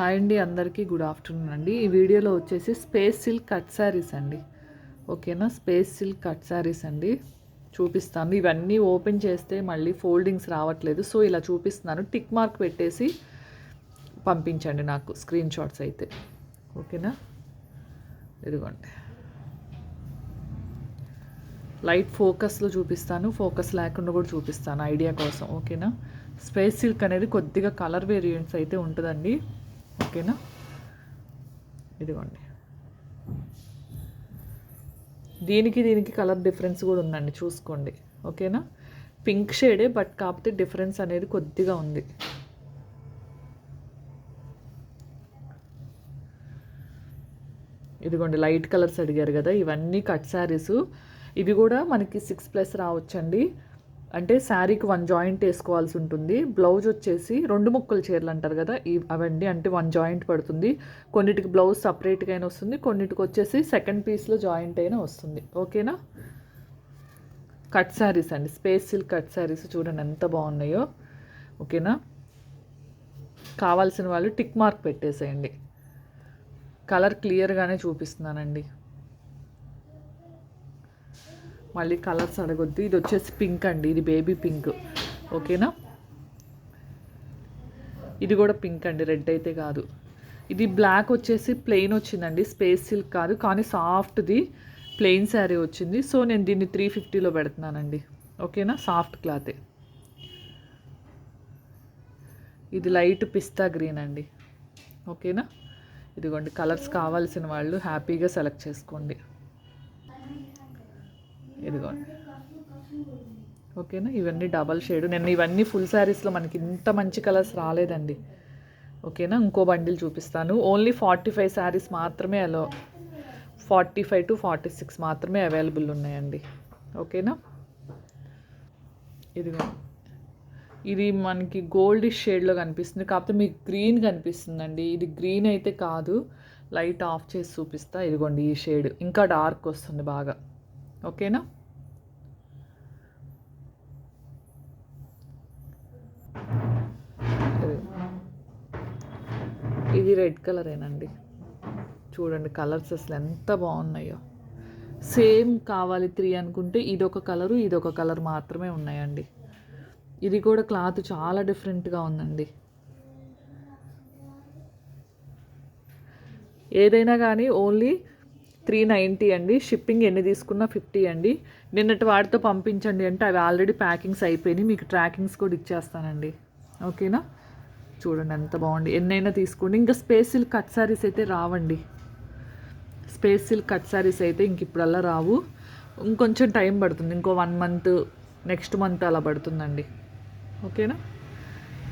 Hi అండి అందరికీ good afternoon అండి. ఈ వీడియోలో వచ్చేసి స్పేస్ సిల్క్ కట్ శారీస్ అండి. ఓకేనా? స్పేస్ సిల్క్ కట్ శారీస్ అండి. చూపిస్తాను. ఇవన్నీ ఓపెన్ చేస్తే మళ్ళీ ఫోల్డింగ్స్ రావట్లేదు. సో ఇలా చూపిస్తున్నాను. టిక్ మార్క్ పెట్టేసి పంపించండి నాకు స్క్రీన్ షాట్స్ అయితే. ఓకేనా? ఇదిగోండి. లైట్ ఫోకస్లో చూపిస్తాను. ఫోకస్ లేకుండా కూడా చూపిస్తాను ఐడియా కోసం. ఓకేనా? స్పేస్ సిల్క్ అనేది కొద్దిగా కలర్ వేరియంట్స్ అయితే ఉంటుందండి. ఓకేనా? ఇదిగోండి. దీనికి దీనికి కలర్ డిఫరెన్స్ కూడా ఉందండి చూసుకోండి. ఓకేనా? పింక్ షేడే బట్ కాకపోతే డిఫరెన్స్ అనేది కొద్దిగా ఉంది. ఇదిగోండి లైట్ కలర్స్ అడిగారు కదా ఇవన్నీ కట్ శారీస్. ఇవి కూడా మనకి సిక్స్ ప్లస్ రావచ్చండి. అంటే శారీకి వన్ జాయింట్ వేసుకోవాల్సి ఉంటుంది. బ్లౌజ్ వచ్చేసి రెండు ముక్కలు చీరలు అంటారు కదా ఈ అవండి. అంటే వన్ జాయింట్ పడుతుంది. కొన్నిటికి బ్లౌజ్ సపరేట్గా అయినా వస్తుంది. కొన్నిటికి వచ్చేసి సెకండ్ పీస్లో జాయింట్ అయినా వస్తుంది. ఓకేనా కట్ శారీస్ అండి. స్పేస్ సిల్క్ కట్ శారీస్ చూడండి ఎంత బాగున్నాయో. ఓకేనా కావాల్సిన వాళ్ళు టిక్ మార్క్ పెట్టేసేయండి. కలర్ క్లియర్గానే చూపిస్తున్నానండి. మళ్ళీ కలర్స్ అడగొద్దు. ఇది వచ్చేసి పింక్ అండి. ఇది బేబీ పింక్. ఓకేనా? ఇది కూడా పింక్ అండి. రెడ్ అయితే కాదు. ఇది బ్లాక్ వచ్చేసి ప్లెయిన్ వచ్చిందండి. స్పేస్ సిల్క్ కాదు. కానీ సాఫ్ట్ది ప్లెయిన్ శారీ వచ్చింది. సో నేను దీన్ని త్రీ ఫిఫ్టీలో పెడుతున్నానండి. ఓకేనా? సాఫ్ట్ క్లాతే. ఇది లైట్ పిస్తా గ్రీన్ అండి. ఓకేనా? ఇదిగోండి. కలర్స్ కావాల్సిన వాళ్ళు హ్యాపీగా సెలెక్ట్ చేసుకోండి. ఇదిగోండి ఓకేనా? ఇవన్నీ డబల్ షేడ్ నేను ఇవన్నీ ఫుల్ శారీస్లో మనకి ఇంత మంచి కలర్స్ రాలేదండి. ఓకేనా? ఇంకో బండిల్ చూపిస్తాను. ఓన్లీ ఫార్టీ ఫైవ్ శారీస్ మాత్రమే అలో forty five to forty six మాత్రమే అవైలబుల్ ఉన్నాయండి. ఓకేనా? ఇదిగో. ఇది మనకి గోల్డ్ షేడ్లో కనిపిస్తుంది. కాకపోతే మీకు గ్రీన్ కనిపిస్తుందండి. ఇది గ్రీన్ అయితే కాదు. లైట్ ఆఫ్ చేసి చూపిస్తా. ఇదిగోండి ఈ షేడ్ ఇంకా డార్క్ వస్తుంది బాగా. ఓకేనా? ఇది రెడ్ కలరేనండి. చూడండి కలర్స్ అసలు ఎంత బాగున్నాయో. సేమ్ కావాలి త్రీ అనుకుంటే ఇదొక కలరు ఇదొక కలర్ మాత్రమే ఉన్నాయండి. ఇది కూడా క్లాత్ చాలా డిఫరెంట్గా ఉందండి. ఏదైనా కానీ ఓన్లీ త్రీ నైంటీ అండి. షిప్పింగ్ ఎన్ని తీసుకున్నా ఫిఫ్టీ అండి. నిన్నటి వాటితో పంపించండి అంటే అవి ఆల్రెడీ ప్యాకింగ్స్ అయిపోయినాయి. మీకు ట్రాకింగ్స్ కూడా ఇచ్చేస్తానండి. ఓకేనా? చూడండి ఎంత బాగుంది. ఎన్నైనా తీసుకోండి. ఇంకా స్పేస్ సిల్క్ కట్ శారీస్ అయితే రావండి. స్పేస్ సిల్క్ కట్ శారీస్ అయితే ఇంక ఇప్పుడల్లా రావు. ఇంకొంచెం టైం పడుతుంది. ఇంకో వన్ మంత్ నెక్స్ట్ మంత్ అలా పడుతుందండి. ఓకేనా?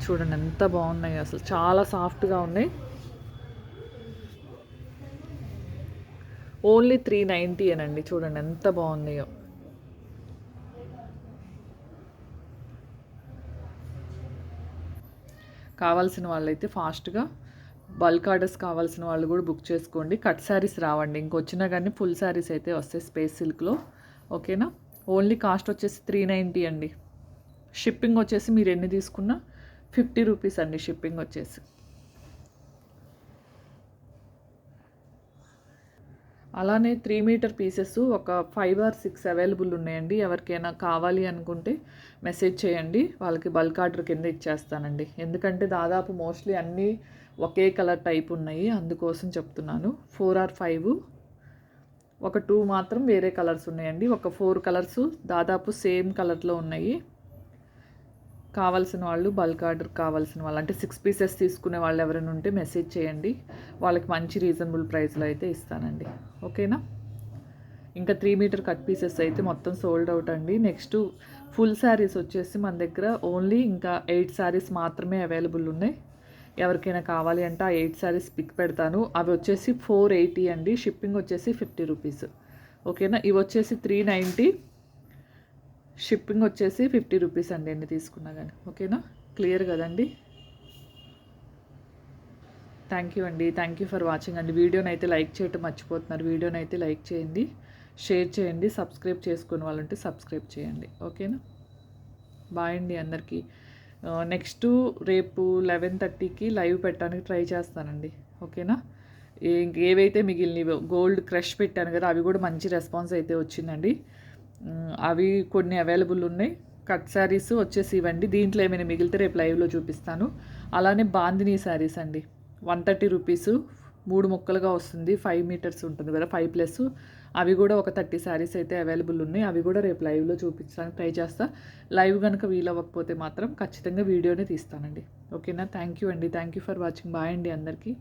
చూడండి ఎంత బాగున్నాయి అసలు. చాలా సాఫ్ట్గా ఉన్నాయి. ఓన్లీ త్రీ నైంటీ అనండి చూడండి ఎంత బాగున్నాయో. కావాల్సిన వాళ్ళైతే ఫాస్ట్గా బల్క్ ఆర్డర్స్ కావాల్సిన వాళ్ళు కూడా బుక్ చేసుకోండి. కట్ శారీస్ రావండి. ఇంకొచ్చినా కానీ ఫుల్ శారీస్ అయితే వస్తాయి స్పేస్ సిల్క్లో. ఓకేనా? ఓన్లీ కాస్ట్ వచ్చేసి త్రీ నైంటీ అండి. షిప్పింగ్ వచ్చేసి మీరు ఎన్ని తీసుకున్నా ఫిఫ్టీ రూపీస్ అండి షిప్పింగ్ వచ్చేసి. అలానే త్రీ మీటర్ పీసెస్ ఒక ఫైవ్ ఆర్ సిక్స్ అవైలబుల్ ఉన్నాయండి. ఎవరికైనా కావాలి అనుకుంటే మెసేజ్ చేయండి. వాళ్ళకి బల్క్ ఆర్డర్ కింద ఇచ్చేస్తానండి. ఎందుకంటే దాదాపు మోస్ట్లీ అన్నీ ఒకే కలర్ టైప్ ఉన్నాయి. అందుకోసం చెప్తున్నాను. ఫోర్ ఆర్ ఫైవ్ ఒక టూ మాత్రం వేరే కలర్స్ ఉన్నాయండి. ఒక ఫోర్ కలర్స్ దాదాపు సేమ్ కలర్లో ఉన్నాయి. కావాల్సిన వాళ్ళు బల్క్ ఆర్డర్ కావాల్సిన వాళ్ళు. అంటే సిక్స్ పీసెస్ తీసుకునే వాళ్ళు ఎవరైనా ఉంటే మెసేజ్ చేయండి. వాళ్ళకి మంచి రీజనబుల్ ప్రైస్లో అయితే ఇస్తానండి. ఓకేనా? ఇంకా త్రీ మీటర్ కట్ పీసెస్ అయితే మొత్తం సోల్డ్ అవుట్ అండి. నెక్స్ట్ ఫుల్ శారీస్ వచ్చేసి మన దగ్గర ఓన్లీ ఇంకా ఎయిట్ శారీస్ మాత్రమే అవైలబుల్ ఉన్నాయి. ఎవరికైనా కావాలి అంటే ఆ ఎయిట్ శారీస్ పిక్ పెడతాను. అవి వచ్చేసి ఫోర్ ఎయిటీ అండి. షిప్పింగ్ వచ్చేసి ఫిఫ్టీ రూపీస్ ఓకేనా? ఇవి వచ్చేసి త్రీ నైంటీ షిప్పింగ్ వచ్చేసి ఫిఫ్టీ రూపీస్ అండి ఎన్ని తీసుకున్నా కానీ. ఓకేనా? క్లియర్ కదండి? థ్యాంక్ యూ అండి. థ్యాంక్ యూ ఫర్ వాచింగ్ అండి. వీడియోని అయితే లైక్ చేయటం మర్చిపోతున్నారు. వీడియోని అయితే లైక్ చేయండి. షేర్ చేయండి. సబ్స్క్రైబ్ చేసుకుని వాళ్ళు ఉంటే సబ్స్క్రైబ్ చేయండి. ఓకేనా? బాయ్ అండి అందరికీ. నెక్స్ట్ రేపు లెవెన్ థర్టీకి లైవ్ పెట్టడానికి ట్రై చేస్తానండి. ఓకేనా? ఏ- ఏవైతే మిగిలినవో గోల్డ్ క్రష్ పెట్టాను కదా అవి కూడా మంచి రెస్పాన్స్ అయితే వచ్చిందండి. అవి కొన్ని అవైలబుల్ ఉన్నాయి. కట్ శారీస్ వచ్చేసి ఇవ్వండి. దీంట్లో ఏమైనా మిగిలితే రేపు లైవ్లో చూపిస్తాను. అలానే బాందినీ శారీస్ అండి. One thirty rupees. మూడు ముక్కలుగా వస్తుంది. ఫైవ్ మీటర్స్ ఉంటుంది కదా ఫైవ్ ప్లస్. అవి కూడా ఒక థర్టీ శారీస్ అయితే అవైలబుల్ ఉన్నాయి. అవి కూడా రేపు లైవ్లో చూపించడానికి ట్రై చేస్తా. లైవ్ కనుక వీలవ్వకపోతే మాత్రం ఖచ్చితంగా వీడియోనే తీస్తానండి. ఓకేనా? థ్యాంక్ యూ అండి. Thank you for watching bye అండి అందరికీ.